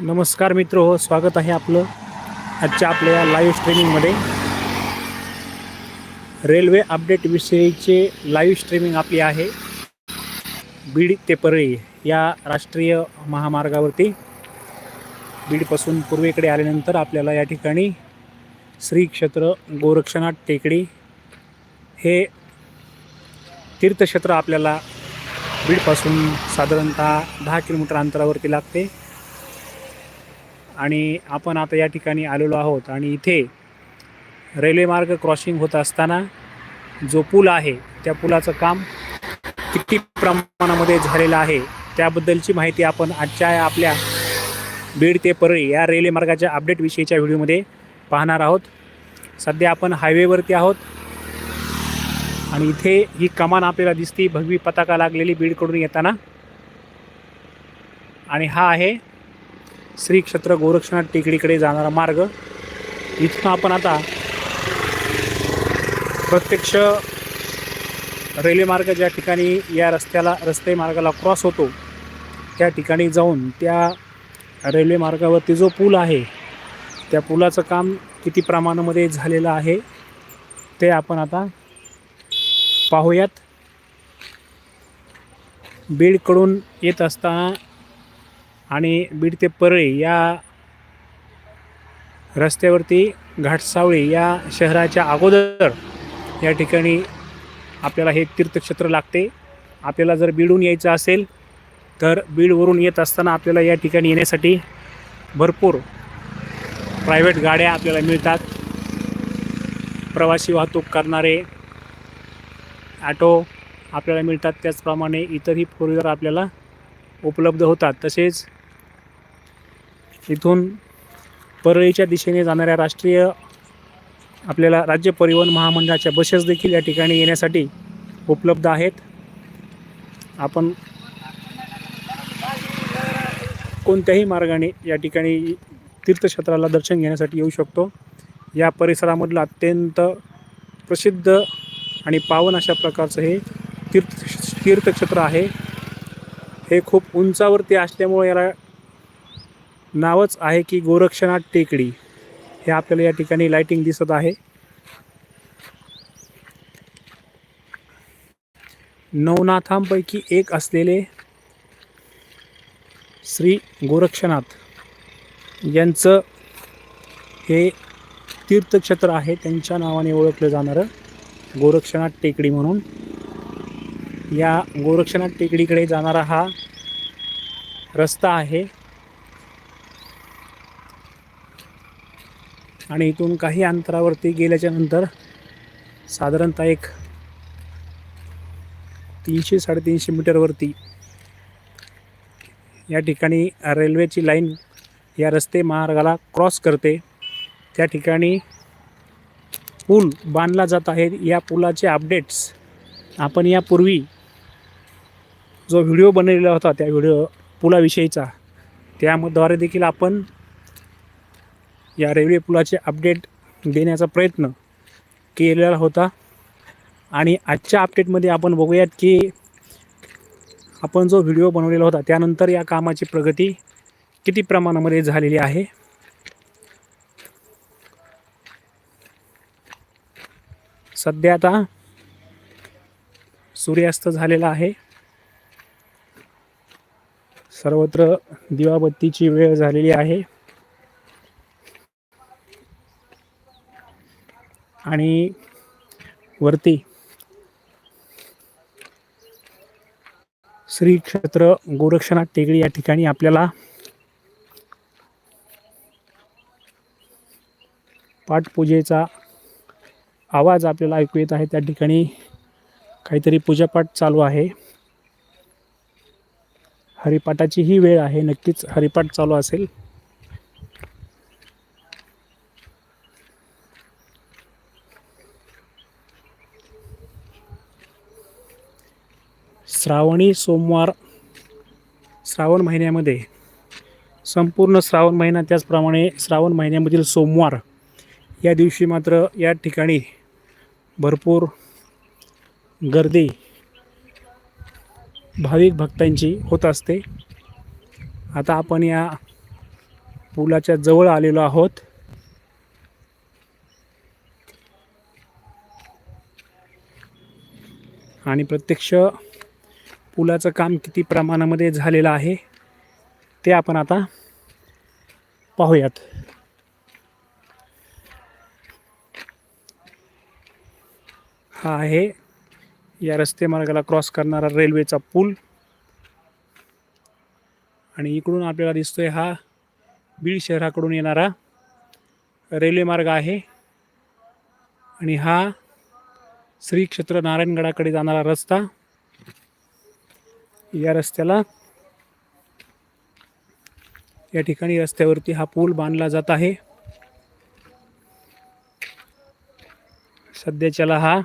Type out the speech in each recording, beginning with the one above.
नमस्कार मित्र हो स्वागत आहे आपलं आजच्या आपल्या या लाईव्ह स्ट्रीमिंगमध्ये रेल्वे अपडेटविषयीचे लाईव्ह स्ट्रीमिंग आपली आहे. बीड ते परळी या राष्ट्रीय महामार्गावरती. बीडपासून पूर्वेकडे आल्यानंतर आपल्याला या ठिकाणी श्री क्षेत्र गोरक्षनाथ टेकडी हे तीर्थक्षेत्र आपल्याला बीडपासून साधारणतः दहा किलोमीटर अंतरावरती लागते. आणि आपण आता या ठिकाणी आलेलो आहोत आणि इथे रेल्वे मार्ग क्रॉसिंग होत असताना जो पूल आहे त्या पुलाचं काम किती प्रमाणामध्ये झालेलं आहे त्याबद्दलची माहिती आपण आजच्या आपल्या बीड ते परळी या रेल्वे मार्गाच्या व्हिडिओमध्ये पाहणार आहोत. सध्या आपण हायवेवरती आहोत. आणि इथे ही कमान आपल्याला दिसते भगवी पताका लागलेली बीडकडून येताना. आणि हा आहे श्री क्षेत्र गोरक्षनाथ टेकडीकडे जाणारा मार्ग. इथून आपण आता प्रत्यक्ष रेल्वे मार्ग ज्या ठिकाणी या रस्त्याला रस्ते मार्गाला क्रॉस होतो त्या ठिकाणी जाऊन त्या रेल्वे मार्गावरती जो पूल आहे त्या पुलाचं काम किती प्रमाणामध्ये झालेलं आहे ते आपण आता पाहूयात. बीडकडून येत असताना आणि बीड ते परळी या रस्त्यावरती घाटसावळी या शहराच्या अगोदर या ठिकाणी आपल्याला हे तीर्थक्षेत्र लागते. आपल्याला जर बीडहून यायचं असेल तर बीडवरून येत असताना आपल्याला या ठिकाणी येण्यासाठी भरपूर प्रायव्हेट गाड्या आपल्याला मिळतात. प्रवासी वाहतूक करणारे ॲटो आपल्याला मिळतात. त्याचप्रमाणे इतरही फोर व्हीलर आपल्याला उपलब्ध होतात. तसेच इथून परळीच्या दिशेने जाणाऱ्या राष्ट्रीय आपल्याला राज्य परिवहन महामंडळाच्या बसेस देखील या ठिकाणी येण्यासाठी उपलब्ध आहेत. आपण कोणत्याही मार्गाने या ठिकाणी तीर्थक्षेत्राला दर्शन घेण्यासाठी येऊ शकतो. या परिसरामधलं अत्यंत प्रसिद्ध आणि पावन अशा प्रकारचं हे तीर्थ तीर्थक्षेत्र आहे. हे खूप उंचावरती असल्यामुळे याला नावच आहे की गोरक्षनाथ टेकडी. हे आपल्याला या ठिकाणी लाइटिंग दिसत आहे. नवनाथांपैकी एक असलेले श्री गोरक्षनाथ यांचं हे तीर्थक्षेत्र आहे. त्यांच्या नावाने ओळखलं जाणारं गोरक्षनाथ टेकडी म्हणून. या गोरक्षनाथ टेकडीकडे जाणारा हा रस्ता आहे. आणि इथून काही अंतरावरती गेल्याच्यानंतर साधारणतः एक तीनशे साडेतीनशे मीटरवरती या ठिकाणी रेल्वेची लाईन या रस्ते मार्गाला क्रॉस करते. त्या ठिकाणी पूल बांधला जात आहे. या पुलाचे अपडेट्स आपण यापूर्वी जो व्हिडिओ बनवलेला होता त्या व्हिडिओ पुलाविषयीचा त्याद्वारे देखील आपण या रेल्वे पुलाचे अपडेट देण्याचा प्रयत्न केलेला होता. आणि आजच्या अपडेटमध्ये आपण बघूयात की आपण जो व्हिडिओ बनवलेला होता त्यानंतर या कामाची प्रगती किती प्रमाणामध्ये झालेली आहे? सध्या आता सूर्यास्त झालेला आहे. सर्वत्र दिवाबत्तीची वेळ झालेली आहे. आणि वरती श्री क्षेत्र गोरक्षनाथ टेकडी या ठिकाणी आपल्याला पाठपूजेचा आवाज आपल्याला ऐकू येत आहे. त्या ठिकाणी काहीतरी पूजापाठ चालू आहे. हरिपाठाची ही वेळ आहे. नक्कीच हरिपाठ चालू असेल. श्रावणी सोमवार श्रावण महिन्यामध्ये संपूर्ण श्रावण महिना त्याचप्रमाणे श्रावण महिन्यामधील सोमवार या दिवशी मात्र या ठिकाणी भरपूर गर्दी भाविक भक्तांची होत असते. आता आपण या पुलाच्या जवळ आलेलो आहोत. आणि प्रत्यक्ष पुलाचं काम किती प्रमाणामध्ये झालेलं आहे ते आपण आता पाहूयात. हा आहे या रस्ते मार्गाला क्रॉस करणारा रेल्वेचा पूल. आणि इकडून आपल्याला दिसतोय हा बीड शहराकडून येणारा रेल्वे मार्ग आहे. आणि हा श्री क्षेत्र नारायणगडाकडे जाणारा रस्ता. या रस्त्याला. या ठिकाणी रस्त्यावरती हा पूल बांधला जात आहे. सध्याच्याला हा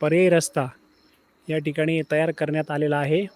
पर्यायी रस्ता या ठिकाणी तयार करण्यात आलेला आहे.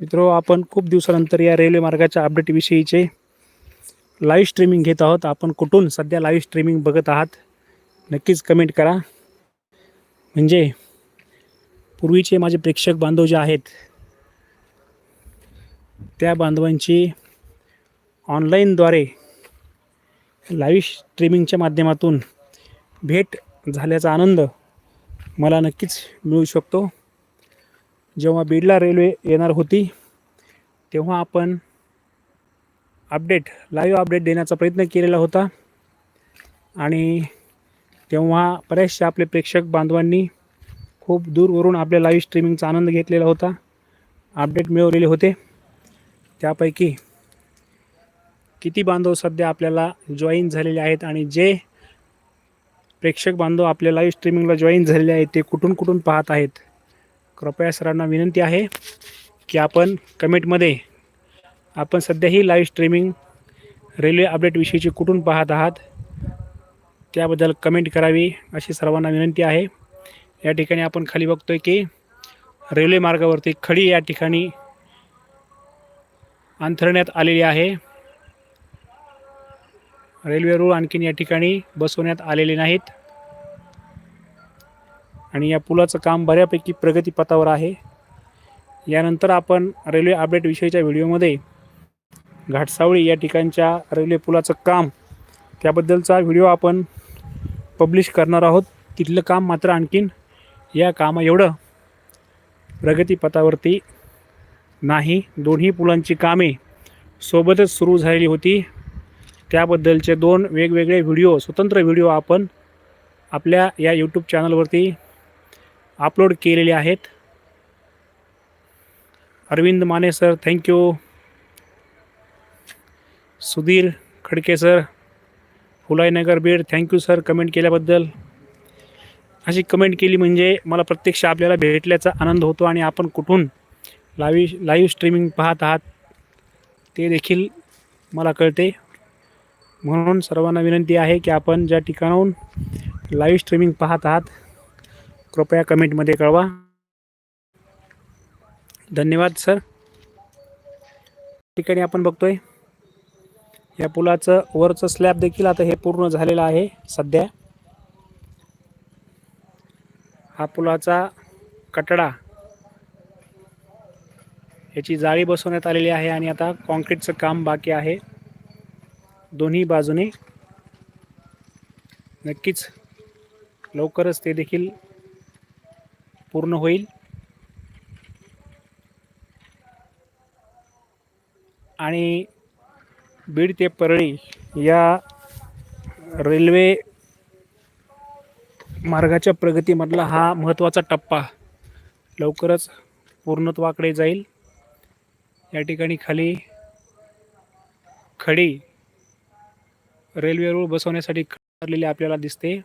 मित्रो आपण खूप दिवसानंतर या रेल्वे मार्गाच्या अपडेटविषयीचे लाईव्ह स्ट्रीमिंग घेत आहोत. आपण कुठून सध्या लाईव्ह स्ट्रीमिंग बघत आहात नक्कीच कमेंट करा. म्हणजे पूर्वीचे माझे प्रेक्षक बांधव जे आहेत त्या बांधवांची ऑनलाईनद्वारे लाईव्ह स्ट्रीमिंगच्या माध्यमातून भेट झाल्याचा आनंद मला नक्कीच मिळू शकतो. जेव्हा बीडला रेल्वे येणार होती तेव्हा आपण अपडेट लाईव्ह अपडेट देण्याचा प्रयत्न केलेला होता. आणि तेव्हा बऱ्याचशा आपले प्रेक्षक बांधवांनी खूप दूरवरून आपल्या लाईव्ह स्ट्रीमिंगचा आनंद घेतलेला होता. अपडेट मिळवलेले होते. त्यापैकी किती बांधव सध्या आपल्याला जॉईन झालेले आहेत आणि जे प्रेक्षक बांधव आपल्या लाईव्ह स्ट्रीमिंगला जॉईन झालेले आहेत ते कुठून कुठून पाहत आहेत? कृपया सरांना विनंती आहे की आपण कमेंटमध्ये आपण सध्या ही लाईव्ह स्ट्रीमिंग रेल्वे अपडेटविषयीची कुठून पाहत आहात? त्याबद्दल कमेंट करावी अशी सर्वांना विनंती आहे. या ठिकाणी आपण खाली बघतो आहे की रेल्वे मार्गावरती खडी या ठिकाणी अंथरण्यात आलेली आहे. रेल्वे रूळ आणखीन या ठिकाणी बसवण्यात आलेले नाहीत. आणि या पुलाचं काम बऱ्यापैकी प्रगतीपथावर आहे. यानंतर आपण रेल्वे अपडेट विषयीच्या व्हिडिओमध्ये घाटसावळी या ठिकाणच्या रेल्वे पुलाचं काम त्याबद्दलचा व्हिडिओ आपण पब्लिश करणार आहोत. तिथलं काम मात्र आणखीन या कामा एवढं. प्रगतीपथावरती नाही दोन्ही पुलांची कामे सोबतच सुरू झालेली होती. त्याबद्दलचे दोन वेगवेगळे व्हिडिओ स्वतंत्र व्हिडिओ आपण आपल्या या यूट्यूब चॅनलवरती अपलोड केलेले आहेत. Arvind Mane sir thank you Sudhir Khadke sir Phulainagar Beed thank you sir comment केल्याबद्दल. अशी कमेंट केली म्हणजे मला प्रत्यक्ष आपल्याला भेटल्याचा आनंद होतो आणि आपण कुठून लाईव्ह लाईव्ह स्ट्रीमिंग पाहत आहात ते देखील मला कळते. म्हणून सर्वांना विनंती आहे की आपण ज्या ठिकाणाहून लाईव्ह स्ट्रीमिंग पाहत आहात कृपया कमेंटमध्ये कळवा. धन्यवाद सर ठिकाणी आपण बघतोय. या पुलाचं वरचं स्लॅब देखील आता हे पूर्ण झालेलं आहे सध्या. हा पुलाचा कटडा याची जाळी बसवण्यात आलेली आहे आणि आता कॉन्क्रीटचं काम बाकी आहे. दोन्ही बाजूने नक्कीच लवकरच ते देखील पूर्ण होईल. आणि बीड ते परळी या रेल्वे मार्गाच्या प्रगतीमधला हा महत्त्वाचा टप्पा लवकरच पूर्णत्वाकडे जाईल. या ठिकाणी खाली खडी रेल्वे रूळ बसवण्यासाठी ठरलेली आपल्याला दिसते.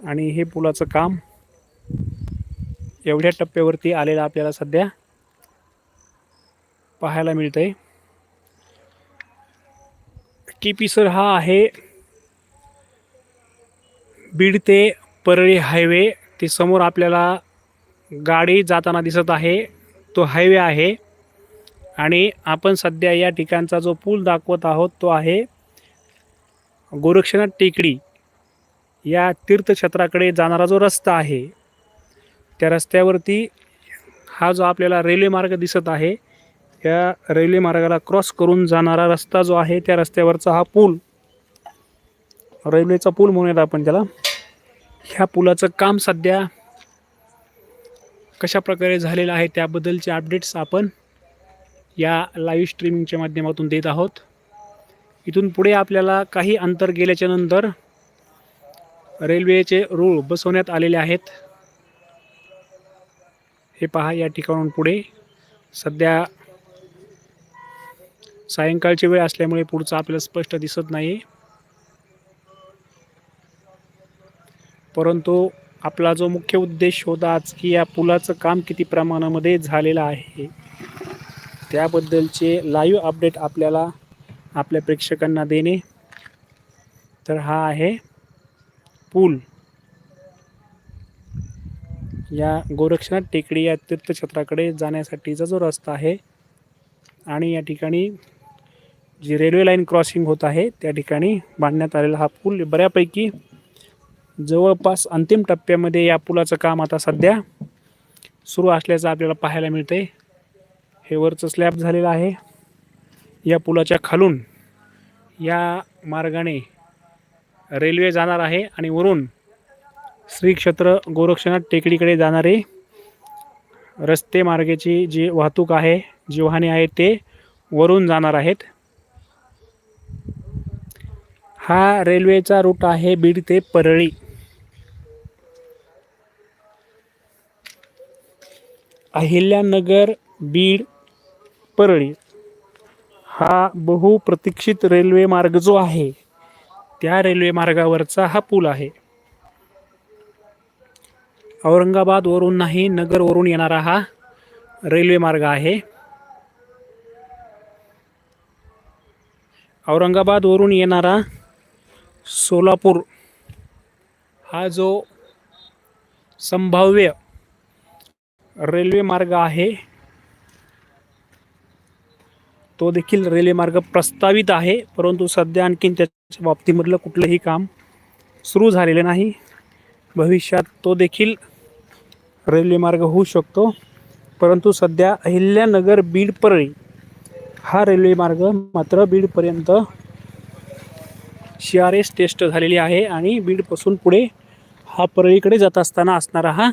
आणि हे पुलाचं काम एवढ्या टप्प्यावरती आलेला आपल्याला सध्या पाहायला मिळतंय. केपी सर हा आहे बीड ते परळी हायवे. ते समोर आपल्याला गाडी जाताना दिसत आहे. तो हायवे आहे. आणि आपण सध्या या ठिकाणचा जो पूल दाखवत आहोत तो आहे गोरक्षनाथ टेकडी. या तीर्थक्षेत्राकडे जाणारा जो रस्ता आहे त्या रस्त्यावरती हा जो आपल्याला रेल्वे मार्ग दिसत आहे त्या रेल्वे मार्गाला क्रॉस करून जाणारा रस्ता जो आहे त्या रस्त्यावरचा हा पूल रेल्वेचा पूल म्हणूयात आपण त्याला. ह्या पुलाचं काम सध्या कशा प्रकारे झालेलं आहे त्याबद्दलचे अपडेट्स आपण या लाईव्ह स्ट्रीमिंगच्या माध्यमातून देत आहोत. इथून पुढे आपल्याला काही अंतर गेल्याच्यानंतर रेल्वेचे रूळ बसवण्यात आलेले आहेत. हे पहा या ठिकाणून पुढे. सध्या सायंकाळची वेळ असल्यामुळे पुढचं आपल्याला स्पष्ट दिसत नाही परंतु आपला जो मुख्य उद्देश होता आज की या पुलाचं काम किती प्रमाणामध्ये झालेलं आहे त्याबद्दलचे लाईव्ह अपडेट आपल्याला आपल्या प्रेक्षकांना देणे. तर हा आहे पूल. या गोरक्षनाथ टेकडी या तीर्थक्षेत्राकडे जाण्यासाठीचा जो रस्ता आहे आणि या ठिकाणी जी रेल्वे लाईन क्रॉसिंग होत आहे त्या ठिकाणी बांधण्यात आलेला हा पूल बऱ्यापैकी जवळपास अंतिम टप्प्यामध्ये या पुलाचं काम आता सध्या सुरू असल्याचं आपल्याला पाहायला मिळते हे वरचं स्लॅब झालेलं आहे. या पुलाच्या खालून या मार्गाने रेल्वे जाणार आहे आणि वरून श्री क्षेत्र गोरक्षनाथ टेकडीकडे जाणारे रस्ते मार्गाची जी वाहतूक आहे जी वाहने आहेत ते वरून जाणार आहेत. हा रेल्वेचा रूट आहे बीड ते परळी. अहिल्यानगर बीड परळी हा बहुप्रतीक्षित रेल्वे मार्ग जो आहे त्या रेल्वे मार्गावरचा हा पूल आहे. औरंगाबादवरून नाही नगरवरून येणारा हा रेल्वे मार्ग आहे. औरंगाबादवरून येणारा सोलापूर हा जो संभाव्य रेल्वे मार्ग आहे तो देखील रेल्वे मार्ग प्रस्तावित आहे परंतु सध्या आणखीन त्याच्या बाबतीमधलं कुठलंही काम सुरू झालेलं नाही. भविष्यात तो देखील रेल्वे मार्ग होऊ शकतो. परंतु सध्या अहिल्यानगर बीड परळी हा रेल्वे मार्ग मात्र बीडपर्यंत सी आर एस टेस्ट झालेली आहे आणि बीडपासून पुढे हा परळीकडे जात असताना असणारा हा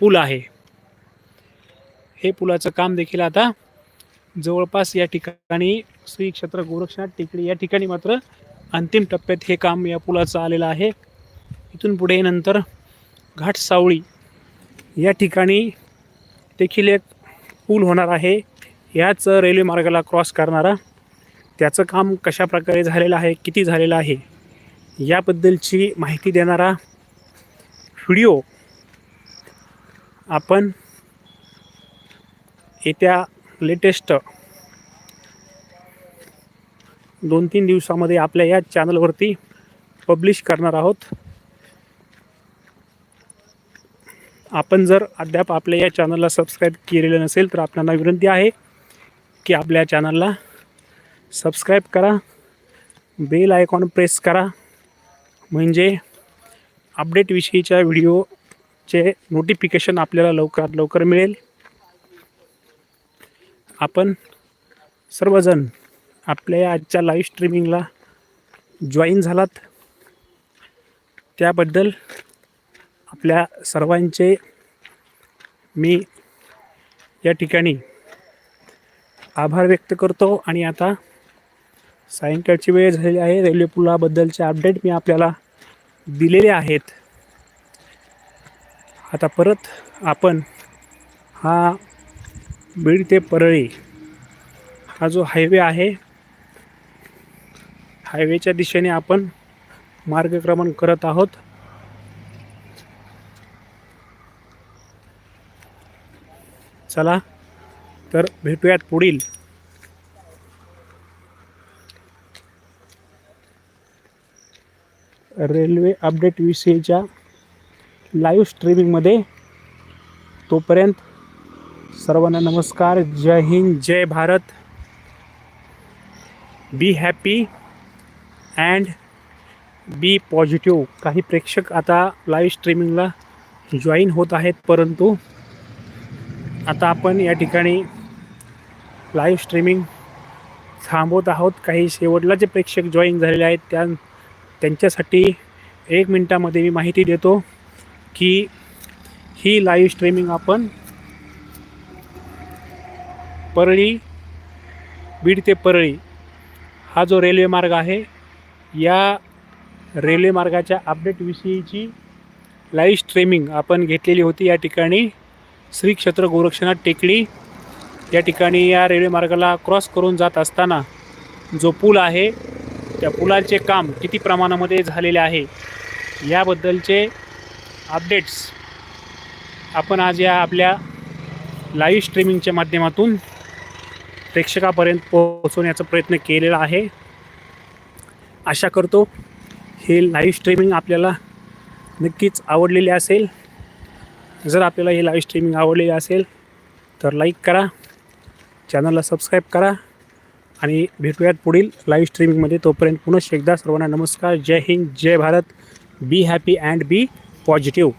पूल आहे. हे पुलाचं काम देखील आता जवळपास या ठिकाणी श्री क्षेत्र गोरक्षनाथ टेकडी या ठिकाणी मात्र अंतिम टप्प्यात हे काम या पुलाचं आलेलं आहे. इथून पुढे नंतर घाटसावळी या ठिकाणी देखील एक पूल होणार आहे. याच रेल्वे मार्गाला क्रॉस करणारा त्याचं काम कशा प्रकारे झालेलं आहे किती झालेलं आहे याबद्दलची माहिती देणारा व्हिडिओ आपण येत्या लेटेस्ट दोन तीन दिवसामध्ये आपल्या या चॅनलवरती पब्लिश करणार आहोत. आपण जर अद्याप आपल्या या चॅनलला सबस्क्राईब केलेलं नसेल तर आपल्याला विनंती आहे की आपल्या चॅनलला सबस्क्राईब करा बेल आयकॉन प्रेस करा. म्हणजे अपडेटविषयीच्या व्हिडिओचे नोटिफिकेशन आपल्याला लवकरात लवकर मिळेल. आपण सर्वजण आपल्या या आजच्या लाईव्ह स्ट्रीमिंगला जॉईन झालात. त्याबद्दल आपल्या सर्वांचे मी या ठिकाणी आभार व्यक्त करतो आणि आता सायंकाळची वेळ झालेली आहे. रेल्वे पुलाबद्दलचे अपडेट मी आपल्याला दिलेले आहेत. आता परत आपण हा बीड ते परळी हा जो हायवे आहे हायवेच्या दिशेने आपण मार्गक्रमण करत आहोत. चला तर भेटूयात पुढील. रेल्वे अपडेट विषयीच्या लाईव्ह स्ट्रीमिंगमध्ये तोपर्यंत सर्वांना नमस्कार जय हिंद जय Bharat. Be happy and be positive काही प्रेक्षक आता लाईव्ह स्ट्रीमिंगला जॉईन होत आहेत परंतु आता आपण या ठिकाणी लाईव्ह स्ट्रीमिंग थांबवत आहोत. काही शेवटला जे प्रेक्षक जॉईन झालेले आहेत त्या त्यांच्यासाठी एक मिनटामध्ये मी माहिती देतो की ही लाईव्ह स्ट्रीमिंग आपण परळी बीड ते परळी हा जो रेल्वे मार्ग आहे या रेल्वे मार्गाच्या अपडेटविषयीची लाईव्ह स्ट्रीमिंग आपण घेतलेली होती या ठिकाणी. श्री क्षेत्र गोरक्षनाथ टेकडी या ठिकाणी या रेल्वे मार्गाला क्रॉस करून जात असताना जो पूल आहे त्या पुलाचे काम किती प्रमाणामध्ये झालेले आहे याबद्दलचे अपडेट्स आपण आज या आपल्या लाईव्ह स्ट्रीमिंगच्या माध्यमातून प्रेक्षकापर्यंत पोहोचवण्याचा प्रयत्न केलेला आहे. आशा करतो हे लाईव्ह स्ट्रीमिंग आपल्याला नक्कीच आवडलेले असेल. जर आपल्याला हे लाईव्ह स्ट्रीमिंग आवडलेली असेल तर लाईक करा. चॅनलला सबस्क्राईब करा. आणि भेटूयात पुढील लाईव्ह स्ट्रीमिंगमध्ये तोपर्यंत पुनश्च एकदा सर्वांना नमस्कार. जय हिंद जय Bharat. Be happy and be positive